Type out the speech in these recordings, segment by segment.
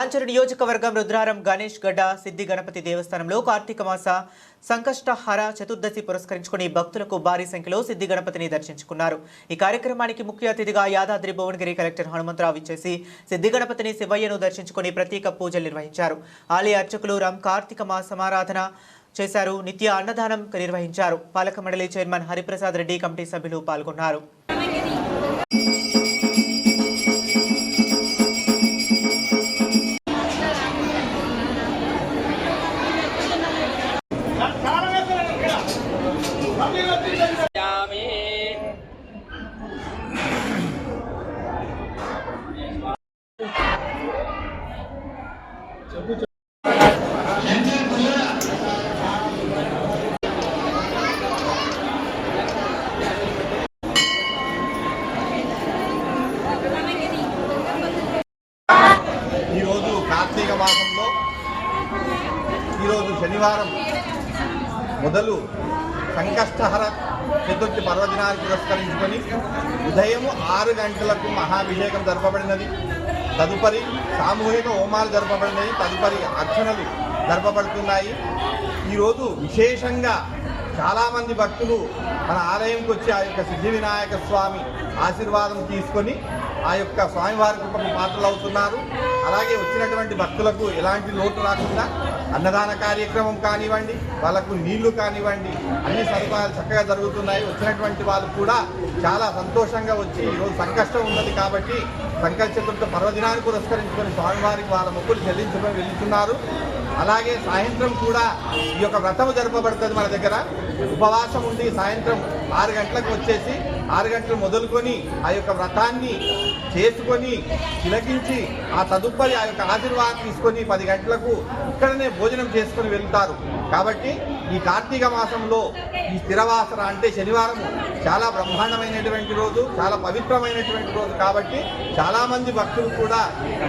కాంచర నియోజకవర్గం రుద్రారం గణేష్ గడ్డ సిద్ధి గణపతి దేవస్థానంలో కార్తీక మాస సంకష్టహార చతుర్దశి పురస్కరించుకుని భక్తులకు భారీ సంఖ్యలో సిద్ధి గణపతిని దర్శించుకున్నారు. ఈ కార్యక్రమానికి ముఖ్య అతిథిగా యాదాద్రి భువనగిరి కలెక్టర్ హనుమంతరావు ఇచ్చేసి సిద్ధి గణపతిని శివయ్యను దర్శించుకుని ప్రత్యేక పూజలు నిర్వహించారు. ఆలయ అర్చకులు రామ్ కార్తీక మాసమారాధన చేశారు. నిత్య అన్నదానం నిర్వహించారు. పాలక మండలి చైర్మన్ హరిప్రసాద్ రెడ్డి కమిటీ సభ్యులు పాల్గొన్నారు. ఈరోజు కార్తీక మాసంలో ఈరోజు శనివారం మొదలు సంకష్టహర చతుర్థి పర్వదినాన్ని పురస్కరించుకొని ఉదయం ఆరు గంటలకు మహాభిషేకం జరపబడినది. తదుపరి సామూహిక హోమాలు జరపబడినాయి. తదుపరి అర్చనలు జరపబడుతున్నాయి. ఈరోజు విశేషంగా చాలామంది భక్తులు మన ఆలయంకి వచ్చి ఆ యొక్క సిద్ధి వినాయక స్వామి ఆశీర్వాదం తీసుకొని ఆ యొక్క స్వామివారి కృపకు పాత్రలు అవుతున్నారు అలాగే వచ్చినటువంటి భక్తులకు ఎలాంటి లోటు రాకుండా అన్నదాన కార్యక్రమం కానివ్వండి వాళ్ళకు నీళ్ళు కానివ్వండి అన్ని సదుపాయాలు చక్కగా జరుగుతున్నాయి. వచ్చినటువంటి వాళ్ళు కూడా చాలా సంతోషంగా వచ్చి ఈరోజు సంకష్టం ఉన్నది కాబట్టి సంకట చతుర్థ పర్వదినాన్ని పురస్కరించుకొని స్వామివారికి వాళ్ళ మొక్కులు చెల్లించుకొని వెళ్తున్నారు. అలాగే సాయంత్రం కూడా ఈ యొక్క వ్రతం జరపబడుతుంది మన దగ్గర. ఉపవాసం ఉండి సాయంత్రం ఆరు గంటలకు వచ్చేసి ఆరు గంటలు మొదలుకొని ఆ యొక్క వ్రతాన్ని చేసుకొని తిలకించి ఆ తదుపరి ఆ యొక్క ఆశీర్వాదం తీసుకొని పది గంటలకు ఇక్కడనే భోజనం చేసుకొని వెళ్తారు. కాబట్టి ఈ కార్తీక మాసంలో ఈ స్థిరవాసన అంటే శనివారం చాలా బ్రహ్మాండమైనటువంటి రోజు చాలా పవిత్రమైనటువంటి రోజు కాబట్టి చాలామంది భక్తులు కూడా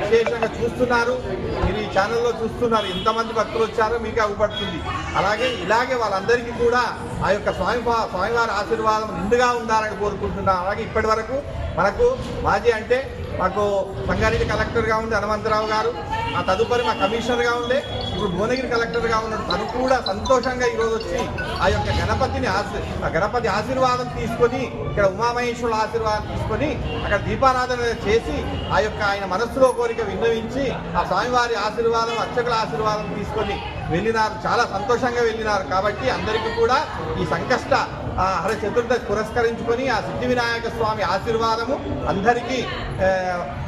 విశేషంగా చూస్తున్నారు. మీరు ఈ ఛానల్లో చూస్తున్నారు. ఎంతమంది భక్తులు వచ్చారో మీకు అవ్వబడుతుంది అలాగే ఇలాగే వాళ్ళందరికీ కూడా ఆ యొక్క స్వామి స్వామివారి ఆశీర్వాదం నిండుగా ఉండాలని కోరుకుంటున్నాను అలాగే ఇప్పటి వరకు మనకు మాజీ అంటే మాకు సంగారెడ్డి కలెక్టర్గా ఉండే హనుమంతరావు గారు ఆ తదుపరి మా కమిషనర్గా ఉండే ఇప్పుడు భువనగిరి కలెక్టర్గా ఉన్న తను కూడా సంతోషంగా ఈరోజు వచ్చి ఆ యొక్క గణపతిని ఆశీ ఆ గణపతి ఆశీర్వాదం తీసుకొని ఇక్కడ ఉమామహేశ్వరుల ఆశీర్వాదం తీసుకొని అక్కడ దీపారాధన చేసి ఆ యొక్క ఆయన మనస్సులో కోరిక విన్నవించి ఆ స్వామివారి ఆశీర్వాదం అర్చకుల ఆశీర్వాదం తీసుకొని వెళ్ళినారు. చాలా సంతోషంగా వెళ్ళినారు. కాబట్టి అందరికీ కూడా ఈ సంకష్ట ఆ హర చతుర్దశి పురస్కరించుకొని ఆ సిద్ధి వినాయక స్వామి ఆశీర్వాదము అందరికీ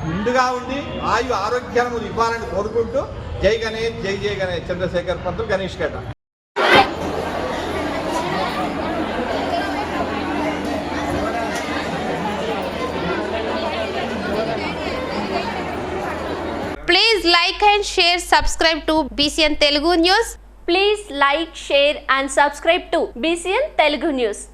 ముందుగా ఉండి ఆయు ఆరోగ్యము ఇవ్వాలని కోరుకుంటూ జై గణేష్ జై జై గణేష్ చంద్రశేఖర్ పంతులు గణేష్ గడ్డ Please like and share, subscribe to BCN Telugu News. Please like, share and subscribe to BCN Telugu News.